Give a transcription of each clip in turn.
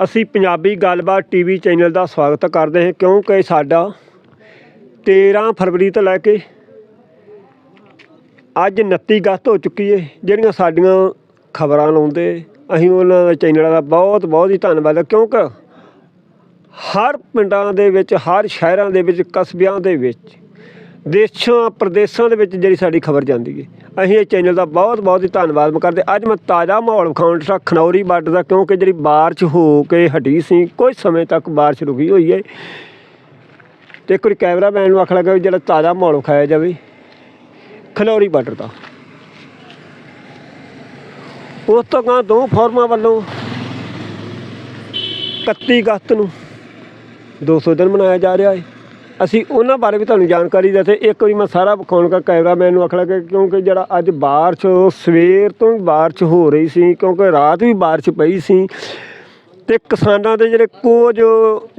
ਅਸੀਂ ਪੰਜਾਬੀ ਗੱਲਬਾਤ TV channel ਦਾ ਸਵਾਗਤ ਕਰਦੇ ਹਾਂ, ਕਿਉਂਕਿ ਸਾਡਾ 13 ਫਰਵਰੀ ਤੋਂ ਲੈ ਕੇ ਅੱਜ 29 ਅਗਸਤ ਹੋ ਚੁੱਕੀ ਹੈ ਜਿਹੜੀਆਂ ਸਾਡੀਆਂ ਖਬਰਾਂ ਲਾਉਂਦੇ, ਅਸੀਂ ਉਹਨਾਂ ਦੇ ਚੈਨਲਾਂ ਦਾ ਬਹੁਤ ਬਹੁਤ ਹੀ ਧੰਨਵਾਦ, ਕਿਉਂਕਿ ਹਰ ਪਿੰਡਾਂ ਦੇ ਵਿੱਚ, ਹਰ ਸ਼ਹਿਰਾਂ ਦੇ ਵਿੱਚ, ਕਸਬਿਆਂ ਦੇ ਵਿੱਚ ਦੇਸ਼ਾਂ, ਪ੍ਰਦੇਸ਼ਾਂ ਦੇ ਵਿੱਚ ਜਿਹੜੀ ਸਾਡੀ ਖਬਰ ਜਾਂਦੀ ਹੈ। ਅਸੀਂ ਇਹ ਚੈਨਲ ਦਾ ਬਹੁਤ ਬਹੁਤ ਹੀ ਧੰਨਵਾਦ ਕਰਦੇ ਅੱਜ ਮੈਂ ਤਾਜ਼ਾ ਮਾਹੌਲ ਵਿਖਾਉਣ ਦਾ ਖਨੌਰੀ ਬਾਰਡਰ ਦਾ, ਕਿਉਂਕਿ ਜਿਹੜੀ ਬਾਰਿਸ਼ ਹੋ ਕੇ ਹਟੀ ਸੀ, ਕੁਝ ਸਮੇਂ ਤੱਕ ਬਾਰਿਸ਼ ਰੁਕੀ ਹੋਈ ਹੈ। ਤੇ ਇੱਕ ਵਾਰੀ ਕੈਮਰਾਮੈਨ ਨੂੰ ਆਖ ਲੱਗਾ ਵੀ ਜਿਹੜਾ ਤਾਜ਼ਾ ਮਾਹੌਲ ਵਿਖਾਇਆ ਜਾਵੇ, ਖਨੌਰੀ ਬਾਰਡਰ ਦਾ। ਉਸ ਤੋਂ ਗਾਂ ਦੋ ਫੋਰਮਾਂ ਵੱਲੋਂ 31 ਅਗਸਤ ਨੂੰ 200 ਦਿਨ ਮਨਾਇਆ ਜਾ ਰਿਹਾ ਹੈ। ਅਸੀਂ ਉਹਨਾਂ ਬਾਰੇ ਵੀ ਤੁਹਾਨੂੰ ਜਾਣਕਾਰੀ ਦਿੱਤੇ। ਇੱਕ ਵਾਰੀ ਮੈਂ ਸਾਰਾ ਵਿਖਾਉਣ ਦਾ ਕੈਮਰਾਮੈਨ ਨੂੰ ਆਖਣਾ ਕਿ ਕਿਉਂਕਿ ਜਿਹੜਾ ਅੱਜ ਬਾਰਿਸ਼ ਸਵੇਰ ਤੋਂ ਹੀ ਬਾਰਿਸ਼ ਹੋ ਰਹੀ ਸੀ, ਕਿਉਂਕਿ ਰਾਤ ਵੀ ਬਾਰਿਸ਼ ਪਈ ਸੀ ਤੇ ਕਿਸਾਨਾਂ ਦੇ ਜਿਹੜੇ ਕੁਝ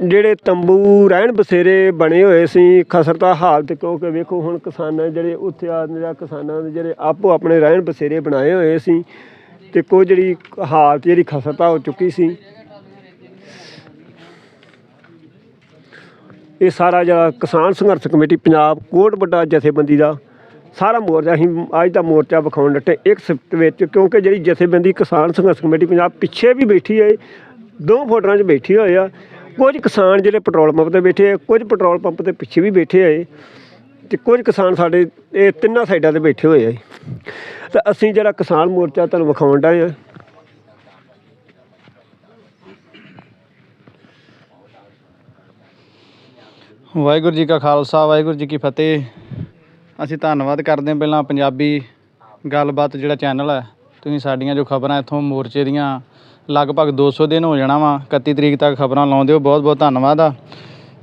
ਜਿਹੜੇ ਤੰਬੂ ਰਹਿਣ ਬਸੇਰੇ ਬਣੇ ਹੋਏ ਸੀ ਖਸਰਤਾ ਹਾਲਤ ਕਿਉਂਕਿ ਵੇਖੋ ਹੁਣ ਕਿਸਾਨਾਂ ਜਿਹੜੇ ਉੱਥੇ ਆ ਜਿਹੜਾ ਕਿਸਾਨਾਂ ਦੇ ਜਿਹੜੇ ਆਪੋ ਆਪਣੇ ਰਹਿਣ ਬਸੇਰੇ ਬਣਾਏ ਹੋਏ ਸੀ ਤੇ ਕੁਝ ਜਿਹੜੀ ਹਾਲਤ ਜਿਹੜੀ ਖਸਰਤਾ ਹੋ ਚੁੱਕੀ ਸੀ। ਇਹ ਸਾਰਾ ਜਿਹੜਾ ਕਿਸਾਨ ਸੰਘਰਸ਼ ਕਮੇਟੀ, ਪੰਜਾਬ ਕੋਟ ਵੱਡਾ ਜਥੇਬੰਦੀ ਦਾ, ਸਾਰਾ ਮੋਰਚਾ, ਅਸੀਂ ਅੱਜ ਦਾ ਮੋਰਚਾ ਵਿਖਾਉਣ ਲੱਗੇ ਇੱਕ ਸਿਫਤ ਵਿੱਚ, ਕਿਉਂਕਿ ਜਿਹੜੀ ਜਥੇਬੰਦੀ ਕਿਸਾਨ ਸੰਘਰਸ਼ ਕਮੇਟੀ, ਪੰਜਾਬ ਪਿੱਛੇ ਵੀ ਬੈਠੀ ਹੈ, ਦੋ ਫੋਟਰਾਂ 'ਚ ਬੈਠੀ ਹੋਏ ਆ। ਕੁਝ ਕਿਸਾਨ ਜਿਹੜੇ ਪੈਟਰੋਲ ਪੰਪ ਤੇ ਬੈਠੇ ਆ, ਕੁਝ ਪੈਟਰੋਲ ਪੰਪ 'ਤੇ ਪਿੱਛੇ ਵੀ ਬੈਠੇ ਆਏ ਤੇ ਕੁਝ ਕਿਸਾਨ ਸਾਡੇ, ਇਹ ਤਿੰਨਾਂ ਸਾਈਡਾਂ ਤੇ ਬੈਠੇ ਹੋਏ ਆ ਤਾਂ ਅਸੀਂ ਜਿਹੜਾ ਕਿਸਾਨ ਮੋਰਚਾ ਤੁਹਾਨੂੰ ਵਿਖਾਉਣ ਡਾਏ ਆ ਵਾਹਿਗੁਰੂ ਜੀ ਕਾ ਖਾਲਸਾ, ਵਾਹਿਗੁਰੂ ਜੀ ਕੀ ਫਤਿਹ। ਅਸੀਂ ਧੰਨਵਾਦ ਕਰਦੇ ਹਾਂ ਪਹਿਲਾਂ ਪੰਜਾਬੀ ਗੱਲਬਾਤ ਜਿਹੜਾ ਚੈਨਲ ਹੈ। ਤੁਸੀਂ ਸਾਡੀਆਂ ਜੋ ਖਬਰਾਂ ਇੱਥੋਂ ਮੋਰਚੇ ਦੀਆਂ ਲਗਭਗ 200 ਦਿਨ ਹੋ ਜਾਣਾ ਵਾ 31 ਤਰੀਕ ਤੱਕ ਖਬਰਾਂ ਲਾਉਂਦੇ ਹੋ, ਬਹੁਤ ਬਹੁਤ ਧੰਨਵਾਦ ਆ।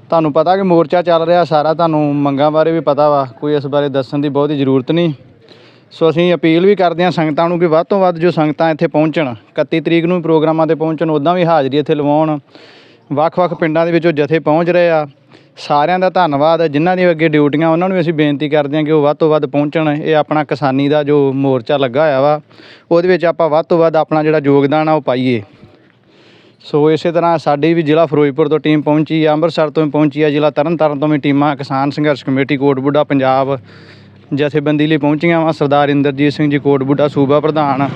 ਤੁਹਾਨੂੰ ਪਤਾ ਕਿ ਮੋਰਚਾ ਚੱਲ ਰਿਹਾ, ਸਾਰਾ ਤੁਹਾਨੂੰ ਮੰਗਾਂ ਬਾਰੇ ਵੀ ਪਤਾ ਵਾ, ਕੋਈ ਇਸ ਬਾਰੇ ਦੱਸਣ ਦੀ ਬਹੁਤੀ ਜ਼ਰੂਰਤ ਨਹੀਂ। ਸੋ ਅਸੀਂ ਅਪੀਲ ਵੀ ਕਰਦੇ ਹਾਂ ਸੰਗਤਾਂ ਨੂੰ ਕਿ ਵੱਧ ਤੋਂ ਵੱਧ ਜੋ ਸੰਗਤਾਂ ਇੱਥੇ ਪਹੁੰਚਣ 31 ਤਰੀਕ ਨੂੰ ਪ੍ਰੋਗਰਾਮਾਂ ਤੇ ਪਹੁੰਚਣ ਉੱਦਾਂ ਵੀ ਹਾਜ਼ਰੀ ਇੱਥੇ ਲਵਾਉਣ। ਵੱਖ-ਵੱਖ ਪਿੰਡਾਂ ਦੇ ਵਿੱਚੋਂ ਜਥੇ ਪਹੁੰਚ ਰਹੇ ਆ। ਸਾਰਿਆਂ ਦਾ ਧੰਨਵਾਦ। ਜਿਨ੍ਹਾਂ ਦੀਆਂ ਅੱਗੇ ਡਿਊਟੀਆਂ, ਉਹਨਾਂ ਨੂੰ ਵੀ ਅਸੀਂ ਬੇਨਤੀ ਕਰਦੇ ਹਾਂ ਕਿ ਉਹ ਵੱਧ ਤੋਂ ਵੱਧ ਪਹੁੰਚਣ। ਇਹ ਆਪਣਾ ਕਿਸਾਨੀ ਦਾ ਜੋ ਮੋਰਚਾ ਲੱਗਾ ਹੋਇਆ ਵਾ, ਉਹਦੇ ਵਿੱਚ ਆਪਾਂ ਵੱਧ ਤੋਂ ਵੱਧ ਆਪਣਾ ਜਿਹੜਾ ਯੋਗਦਾਨ ਆ ਉਹ ਪਾਈਏ। ਸੋ ਇਸੇ ਤਰ੍ਹਾਂ ਸਾਡੀ ਵੀ ਜ਼ਿਲ੍ਹਾ ਫਿਰੋਜ਼ਪੁਰ ਤੋਂ ਟੀਮ ਪਹੁੰਚੀ ਆ ਅੰਮ੍ਰਿਤਸਰ ਤੋਂ ਵੀ ਪਹੁੰਚੀ ਆ, ਜ਼ਿਲ੍ਹਾ ਤਰਨਤਾਰਨ ਤੋਂ ਵੀ ਟੀਮਾਂ, ਕਿਸਾਨ ਸੰਘਰਸ਼ ਕਮੇਟੀ ਕੋਟਬੁੱਡਾ ਪੰਜਾਬ ਜਥੇਬੰਦੀ ਲਈ ਪਹੁੰਚੀਆਂ ਵਾ। ਸਰਦਾਰ ਇੰਦਰਜੀਤ ਸਿੰਘ ਜੀ ਕੋਟਬੁੱਡਾ ਸੂਬਾ ਪ੍ਰਧਾਨ,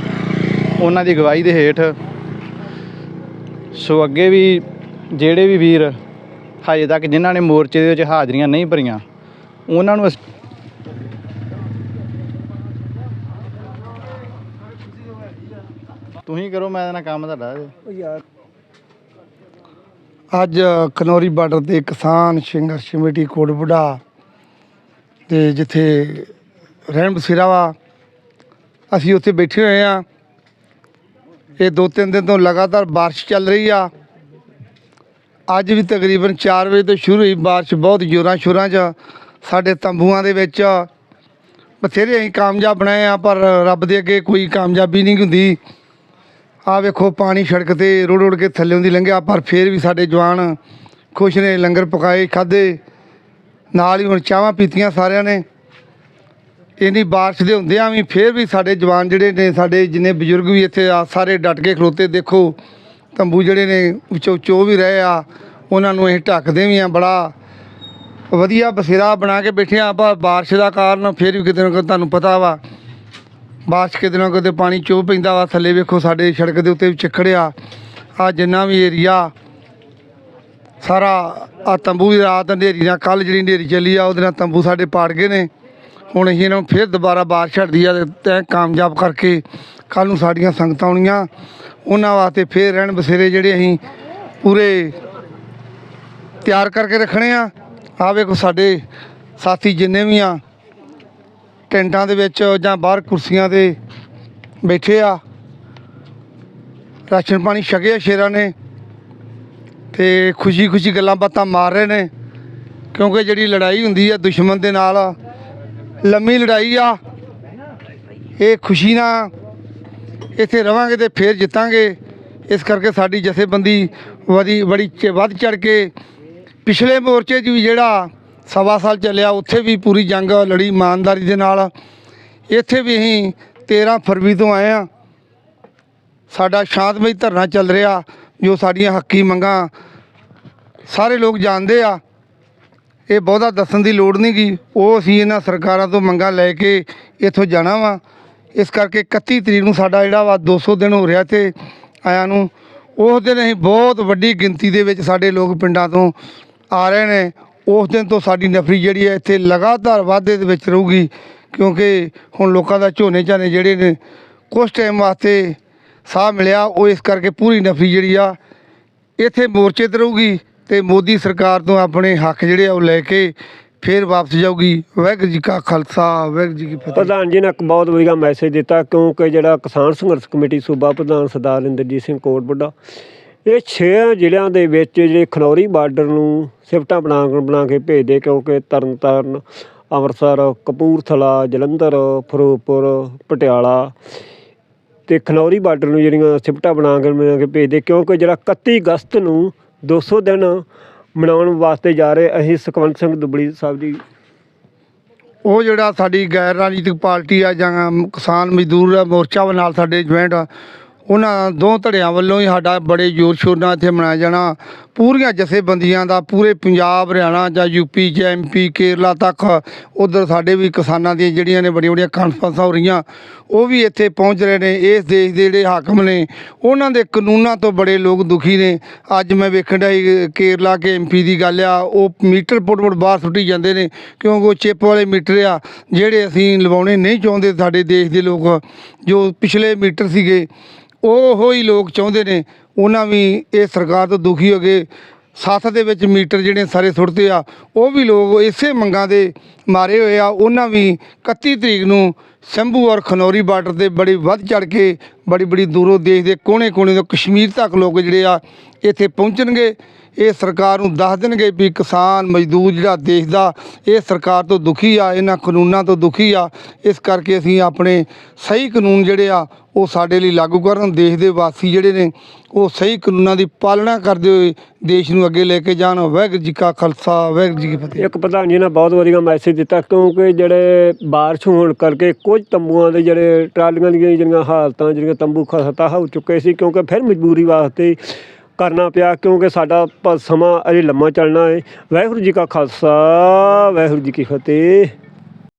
ਉਹਨਾਂ ਦੀ ਅਗਵਾਈ ਦੇ ਹੇਠ। ਸੋ ਅੱਗੇ ਵੀ ਜਿਹੜੇ ਵੀ ਵੀਰ ਹਜੇ ਤੱਕ ਜਿਨ੍ਹਾਂ ਨੇ ਮੋਰਚੇ ਦੇ ਵਿੱਚ ਹਾਜ਼ਰੀਆਂ ਨਹੀਂ ਭਰੀਆਂ, ਉਹਨਾਂ ਨੂੰ ਅਸ- ਤੁਸੀਂ ਕਰੋ, ਮੈਂ ਇਹਦਾ ਕੰਮ ਤੁਹਾਡਾ ਅੱਜ। ਖਨੌਰੀ ਬਾਰਡਰ ਤੇ ਕਿਸਾਨ ਸੰਘਰਸ਼ ਕਮੇਟੀ ਕੋਟਬੁੱਢਾ ਤੇ ਜਿੱਥੇ ਰਹਿਣ ਬਸੇਰਾ ਵਾ, ਅਸੀਂ ਉੱਥੇ ਬੈਠੇ ਹੋਏ ਆ ਇਹ ਦੋ ਤਿੰਨ ਦਿਨ ਤੋਂ ਲਗਾਤਾਰ ਬਾਰਿਸ਼ ਚੱਲ ਰਹੀ ਆ। ਅੱਜ ਵੀ ਤਕਰੀਬਨ 4 ਵਜੇ ਤੋਂ ਸ਼ੁਰੂ ਹੋਈ ਬਾਰਿਸ਼, ਬਹੁਤ ਜ਼ੋਰਾਂ ਸ਼ੋਰਾਂ 'ਚ ਸਾਡੇ ਤੰਬੂਆਂ ਦੇ ਵਿੱਚ। ਬਥੇਰੇ ਅਸੀਂ ਕਾਮਯਾਬ ਬਣਾਏ ਆ, ਪਰ ਰੱਬ ਦੇ ਅੱਗੇ ਕੋਈ ਕਾਮਯਾਬੀ ਨਹੀਂ ਹੁੰਦੀ। ਆ ਵੇਖੋ, ਪਾਣੀ ਸੜਕ ਤੇ ਰੋੜ ਰੋੜ ਕੇ ਥੱਲੇ ਦੀ ਲੰਘਿਆ, ਪਰ ਫੇਰ ਵੀ ਸਾਡੇ ਜਵਾਨ ਖੁਸ਼ ਨੇ, ਲੰਗਰ ਪਕਾਏ ਖਾਦੇ ਨਾਲ ਹੀ ਹੁਣ ਚਾਹਾਂ ਪੀਤੀਆਂ ਸਾਰਿਆਂ ਨੇ। ਇੰਨੀ ਬਾਰਿਸ਼ ਦੇ ਹੁੰਦਿਆਂ ਵੀ ਫੇਰ ਵੀ ਸਾਡੇ ਜਵਾਨ ਜਿਹੜੇ ਨੇ, ਸਾਡੇ ਜਿੰਨੇ ਬਜ਼ੁਰਗ ਵੀ ਇੱਥੇ ਆ, ਸਾਰੇ ਡਟ ਕੇ ਖਲੋਤੇ, ਦੇਖੋ। ਤੰਬੂ ਜਿਹੜੇ ਨੇ, ਵਿੱਚੋਂ ਚੋ ਵੀ ਰਹੇ ਆ, ਉਹਨਾਂ ਨੂੰ ਅਸੀਂ ਢੱਕਦੇ ਵੀ ਆ ਬੜਾ। ਵਧੀਆ ਬਸੇਰਾ ਬਣਾ ਕੇ ਬੈਠੇ ਆ ਪਰ ਬਾਰਿਸ਼ ਦਾ ਕਾਰਨ ਫਿਰ ਵੀ ਕਿਤੇ ਨਾ ਕਿਤੇ ਤੁਹਾਨੂੰ ਪਤਾ ਵਾ। ਬਾਰਿਸ਼ ਕਿਤੇ ਨਾ ਕਿਤੇ ਪਾਣੀ ਚੋ ਪੈਂਦਾ ਵਾ, ਥੱਲੇ ਵੇਖੋ ਸਾਡੇ ਸੜਕ ਦੇ ਉੱਤੇ ਵੀ ਚਿੱਖੜਿਆ ਆ। ਜਿੰਨਾ ਵੀ ਏਰੀਆ ਸਾਰਾ ਆ ਤੰਬੂ ਵੀ ਰਾਤ ਹਨੇਰੀ ਨਾਲ ਕੱਲ ਜਿਹੜੀ ਹਨੇਰੀ ਚੱਲੀ ਆ, ਉਹਦੇ ਨਾਲ ਤੰਬੂ ਸਾਡੇ ਪਾੜ ਗਏ ਨੇ। ਹੁਣ ਅਸੀਂ ਇਹਨਾਂ ਨੂੰ ਫਿਰ ਦੁਬਾਰਾ ਬਾਰਿਸ਼ ਛੱਡਦੀ ਆ ਤੇ ਕਾਮਯਾਬ ਕਰਕੇ ਕੱਲ ਨੂੰ ਸਾਡੀਆਂ ਸੰਗਤਾਂ ਆਉਣੀਆਂ। ਉਹਨਾਂ ਵਾਸਤੇ ਫੇਰ ਰਹਿਣ ਬਸੇਰੇ ਜਿਹੜੇ ਅਸੀਂ ਪੂਰੇ ਤਿਆਰ ਕਰਕੇ ਰੱਖਣੇ ਆ। ਆ ਵੇਖੋ ਸਾਡੇ ਸਾਥੀ ਜਿੰਨੇ ਵੀ ਆ, ਟੈਂਟਾਂ ਦੇ ਵਿੱਚ ਜਾਂ ਬਾਹਰ ਕੁਰਸੀਆਂ ਤੇ ਬੈਠੇ ਆ। ਰਾਸ਼ਨ ਪਾਣੀ ਛਕਿਆ ਸ਼ੇਰਾਂ ਨੇ ਤੇ ਖੁਸ਼ੀ ਖੁਸ਼ੀ ਗੱਲਾਂ ਬਾਤਾਂ ਮਾਰ ਰਹੇ ਨੇ, ਕਿਉਂਕਿ ਜਿਹੜੀ ਲੜਾਈ ਹੁੰਦੀ ਆ ਦੁਸ਼ਮਣ ਦੇ ਨਾਲ, ਲੰਮੀ ਲੜਾਈ ਆ। ਇਹ ਖੁਸ਼ੀ ਨਾਲ ਇੱਥੇ ਰਵਾਂਗੇ ਤੇ ਫੇਰ ਜਿੱਤਾਂਗੇ। ਇਸ ਕਰਕੇ ਸਾਡੀ ਜਥੇਬੰਦੀ ਵਧੀ, ਬੜੀ ਚ- ਵੱਧ ਚੜ ਕੇ ਪਿਛਲੇ ਮੋਰਚੇ 'ਚ ਵੀ ਜਿਹੜਾ ਸਵਾ ਸਾਲ ਚੱਲਿਆ, ਉੱਥੇ ਵੀ ਪੂਰੀ ਜੰਗ ਲੜੀ ਇਮਾਨਦਾਰੀ ਦੇ ਨਾਲ। ਇੱਥੇ ਵੀ ਅਸੀਂ 13 ਫਰਵਰੀ ਤੋਂ ਆਏ ਆ ਸਾਡਾ ਸ਼ਾਂਤਮਈ ਧਰਨਾ ਚੱਲ ਰਿਹਾ, ਜੋ ਸਾਡੀਆਂ ਹੱਕੀ ਮੰਗਾਂ ਸਾਰੇ ਲੋਕ ਜਾਣਦੇ ਆ। ਇਹ ਬਹੁਤਾ ਦੱਸਣ ਦੀ ਲੋੜ ਨਹੀਂ ਗੀ। ਉਹ ਅਸੀਂ ਇਹਨਾਂ ਸਰਕਾਰਾਂ ਤੋਂ ਮੰਗਾਂ ਲੈ ਕੇ ਇੱਥੋਂ ਜਾਣਾ ਵਾ। ਇਸ ਕਰਕੇ 31 ਤਰੀਕ ਨੂੰ ਸਾਡਾ ਜਿਹੜਾ ਵਾ 200 ਦਿਨ ਹੋ ਰਿਹਾ ਤੇ ਆਇਆਂ ਨੂੰ। ਉਸ ਦਿਨ ਅਸੀਂ ਬਹੁਤ ਵੱਡੀ ਗਿਣਤੀ ਦੇ ਵਿੱਚ ਸਾਡੇ ਲੋਕ ਪਿੰਡਾਂ ਤੋਂ ਆ ਰਹੇ ਨੇ। ਉਸ ਦਿਨ ਤੋਂ ਸਾਡੀ ਨਫਰੀ ਜਿਹੜੀ ਹੈ ਇੱਥੇ ਲਗਾਤਾਰ ਵਾਧੇ ਦੇ ਵਿੱਚ ਰਹੂਗੀ ਕਿਉਂਕਿ ਹੁਣ ਲੋਕਾਂ ਦਾ ਝੋਨੇ ਝਾਨੇ ਜਿਹੜੇ ਨੇ ਕੁਝ ਟਾਈਮ ਵਾਸਤੇ ਸਾਹ ਮਿਲਿਆ, ਉਹ ਇਸ ਕਰਕੇ ਪੂਰੀ ਨਫਰੀ ਜਿਹੜੀ ਆ ਇੱਥੇ ਮੋਰਚੇ ਤੇ ਰਹੂਗੀ ਤੇ ਮੋਦੀ ਸਰਕਾਰ ਤੋਂ ਆਪਣੇ ਹੱਕ ਜਿਹੜੇ ਆ ਉਹ ਲੈ ਕੇ ਫੇਰ ਵਾਪਸ ਜਾਊਗੀ। ਵਾਹਿਗੁਰੂ ਜੀ ਕਾ ਖਾਲਸਾ, ਵਾਹਿਗੁਰੂ ਜੀ ਕੀ ਫਤਿਹ। ਪ੍ਰਧਾਨ ਜੀ ਨੇ ਇੱਕ ਬਹੁਤ ਵਧੀਆ ਮੈਸੇਜ ਦਿੱਤਾ, ਕਿਉਂਕਿ ਜਿਹੜਾ ਕਿਸਾਨ ਸੰਘਰਸ਼ ਕਮੇਟੀ ਸੂਬਾ ਪ੍ਰਧਾਨ ਸਰਦਾਰ ਇੰਦਰਜੀਤ ਸਿੰਘ ਕੋਟਬੁੱਡਾ ਇਹ 6 ਜ਼ਿਲ੍ਹਿਆਂ ਦੇ ਵਿੱਚ ਜਿਹੜੇ ਖਨੌਰੀ ਬਾਰਡਰ ਨੂੰ ਸਿਫਟਾਂ ਬਣਾ ਕੇ ਬਣਾ ਕੇ ਭੇਜਦੇ, ਕਿਉਂਕਿ ਤਰਨਤਾਰਨ, ਅੰਮ੍ਰਿਤਸਰ, ਕਪੂਰਥਲਾ, ਜਲੰਧਰ, ਫਿਰੋਜ਼ਪੁਰ, ਪਟਿਆਲਾ ਤੇ ਖਨੌਰੀ ਬਾਰਡਰ ਨੂੰ ਜਿਹੜੀਆਂ ਸਿਫਟਾਂ ਬਣਾ ਕੇ ਬਣਾ ਕੇ ਭੇਜਦੇ, ਕਿਉਂਕਿ ਜਿਹੜਾ 31 ਅਗਸਤ ਨੂੰ 200 ਦਿਨ ਮਨਾਉਣ ਵਾਸਤੇ ਜਾ ਰਹੇ ਅਸੀਂ ਸੁਖਵੰਤ ਸਿੰਘ ਦੁਬੜੀ ਸਾਹਿਬ ਜੀ। ਉਹ ਜਿਹੜਾ ਸਾਡੀ ਗੈਰ ਰਾਜਨੀਤਿਕ ਪਾਰਟੀ ਆ ਜਾਂ ਕਿਸਾਨ ਮਜ਼ਦੂਰ ਮੋਰਚਾ ਨਾਲ ਸਾਡੇ ਜੁਆਇੰਟ ਉਹਨਾਂ ਦੋ ਧੜਿਆਂ ਵੱਲੋਂ ਹੀ ਸਾਡਾ ਬੜੇ ਜ਼ੋਰ ਸ਼ੋਰ ਨਾਲ ਇੱਥੇ ਮਨਾਇਆ ਜਾਣਾ। ਪੂਰੀਆਂ ਜਥੇਬੰਦੀਆਂ ਦਾ ਪੂਰੇ ਪੰਜਾਬ, ਹਰਿਆਣਾ ਜਾਂ ਯੂਪੀ ਜਾਂ ਐਮਪੀ ਕੇਰਲਾ ਤੱਕ ਉਧਰ ਸਾਡੇ ਵੀ ਕਿਸਾਨਾਂ ਦੀਆਂ ਜਿਹੜੀਆਂ ਨੇ ਬੜੀਆਂ ਬੜੀਆਂ ਕਾਨਫਰੰਸਾਂ ਹੋ ਰਹੀਆਂ, ਉਹ ਵੀ ਇੱਥੇ ਪਹੁੰਚ ਰਹੇ ਨੇ। ਇਸ ਦੇਸ਼ ਦੇ ਜਿਹੜੇ ਹਾਕਮ ਨੇ, ਉਹਨਾਂ ਦੇ ਕਾਨੂੰਨਾਂ ਤੋਂ ਬੜੇ ਲੋਕ ਦੁਖੀ ਨੇ। ਅੱਜ ਮੈਂ ਵੇਖਣ ਡਿਆ ਸੀ, ਕੇਰਲਾ ਕੇ ਐਮਪੀ ਦੀ ਗੱਲ ਆ, ਉਹ ਮੀਟਰ ਪੁੱਟ ਪੁੱਟ ਬਾਹਰ ਸੁੱਟੀ ਜਾਂਦੇ ਨੇ, ਕਿਉਂਕਿ ਉਹ ਚਿੱਪ ਵਾਲੇ ਮੀਟਰ ਆ, ਜਿਹੜੇ ਅਸੀਂ ਲਵਾਉਣੇ ਨਹੀਂ ਚਾਹੁੰਦੇ ਸਾਡੇ ਦੇਸ਼ ਦੇ ਲੋਕ, ਜੋ ਪਿਛਲੇ ਮੀਟਰ ਸੀਗੇ ਉਹ ਹੀ ਲੋਕ ਚਾਹੁੰਦੇ ਨੇ, ਉਹਨਾਂ ਵੀ ਇਹ ਸਰਕਾਰ ਤੋਂ ਦੁਖੀ ਹੋ ਗਏ ਸੱਥ ਦੇ ਵਿੱਚ ਮੀਟਰ ਜਿਹੜੇ ਸਾਰੇ ਸੁੱਟਦੇ ਆ, ਉਹ ਵੀ ਲੋਕ ਇਸੇ ਮੰਗਾਂ ਦੇ ਮਾਰੇ ਹੋਏ ਆ, ਉਹਨਾਂ ਵੀ 31 ਤਰੀਕ ਨੂੰ ਸ਼ੰਭੂ ਔਰ ਖਨੌਰੀ ਬਾਰਡਰ ਤੇ ਬੜੀ ਵੱਧ ਚੜ ਕੇ ਬੜੀ ਬੜੀ ਦੂਰੋਂ ਦੇਸ਼ ਦੇ ਕੋਨੇ-ਕੋਨੇ ਤੋਂ ਕਸ਼ਮੀਰ ਤੱਕ ਲੋਕ ਜਿਹੜੇ ਆ ਇੱਥੇ ਪਹੁੰਚਣਗੇ। ਇਹ ਸਰਕਾਰ ਨੂੰ ਦੱਸ ਦੇਣਗੇ ਵੀ ਕਿਸਾਨ ਮਜ਼ਦੂਰ ਜਿਹੜਾ ਦੇਸ਼ ਦਾ, ਇਹ ਸਰਕਾਰ ਤੋਂ ਦੁਖੀ ਆ, ਇਹਨਾਂ ਕਾਨੂੰਨਾਂ ਤੋਂ ਦੁਖੀ ਆ। ਇਸ ਕਰਕੇ ਅਸੀਂ ਆਪਣੇ ਸਹੀ ਕਾਨੂੰਨ ਜਿਹੜੇ ਆ, ਉਹ ਸਾਡੇ ਲਈ ਲਾਗੂ ਕਰਨ। ਦੇਸ਼ ਦੇ ਵਾਸੀ ਜਿਹੜੇ ਨੇ, ਉਹ ਸਹੀ ਕਾਨੂੰਨਾਂ ਦੀ ਪਾਲਣਾ ਕਰਦੇ ਹੋਏ ਦੇਸ਼ ਨੂੰ ਅੱਗੇ ਲੈ ਕੇ ਜਾਣ। ਵਾਹਿਗੁਰੂ ਜੀ ਕਾ ਖਾਲਸਾ, ਵਾਹਿਗੁਰੂ ਜੀ ਕੀ ਫਤਿਹ। ਇੱਕ ਪ੍ਰਧਾਨ ਜੀ ਨੇ ਬਹੁਤ ਵਧੀਆ ਮੈਸੇਜ ਦਿੱਤਾ, ਕਿਉਂਕਿ ਜਿਹੜੇ ਬਾਰਿਸ਼ ਹੋਣ ਕਰਕੇ ਕੁਝ ਤੰਬੂਆਂ ਦੇ ਜਿਹੜੇ ਟਰਾਲੀਆਂ ਦੀਆਂ ਜਿਹੜੀਆਂ ਹਾਲਤਾਂ, ਜਿਹੜੀਆਂ ਤੰਬੂ ਖਸਤਾ ਹੋ ਚੁੱਕੇ ਸੀ ਕਿਉਂਕਿ ਫਿਰ ਮਜਬੂਰੀ ਵਾਸਤੇ ਕਰਨਾ ਪਿਆ ਕਿਉਂਕਿ ਸਾਡਾ ਸਮਾਂ ਅਜੇ ਲੰਮਾ ਚੱਲਣਾ ਹੈ ਵਾਹਿਗੁਰੂ ਜੀ ਕਾ ਖਾਲਸਾ, ਵਾਹਿਗੁਰੂ ਜੀ ਕੀ ਫਤਿਹ।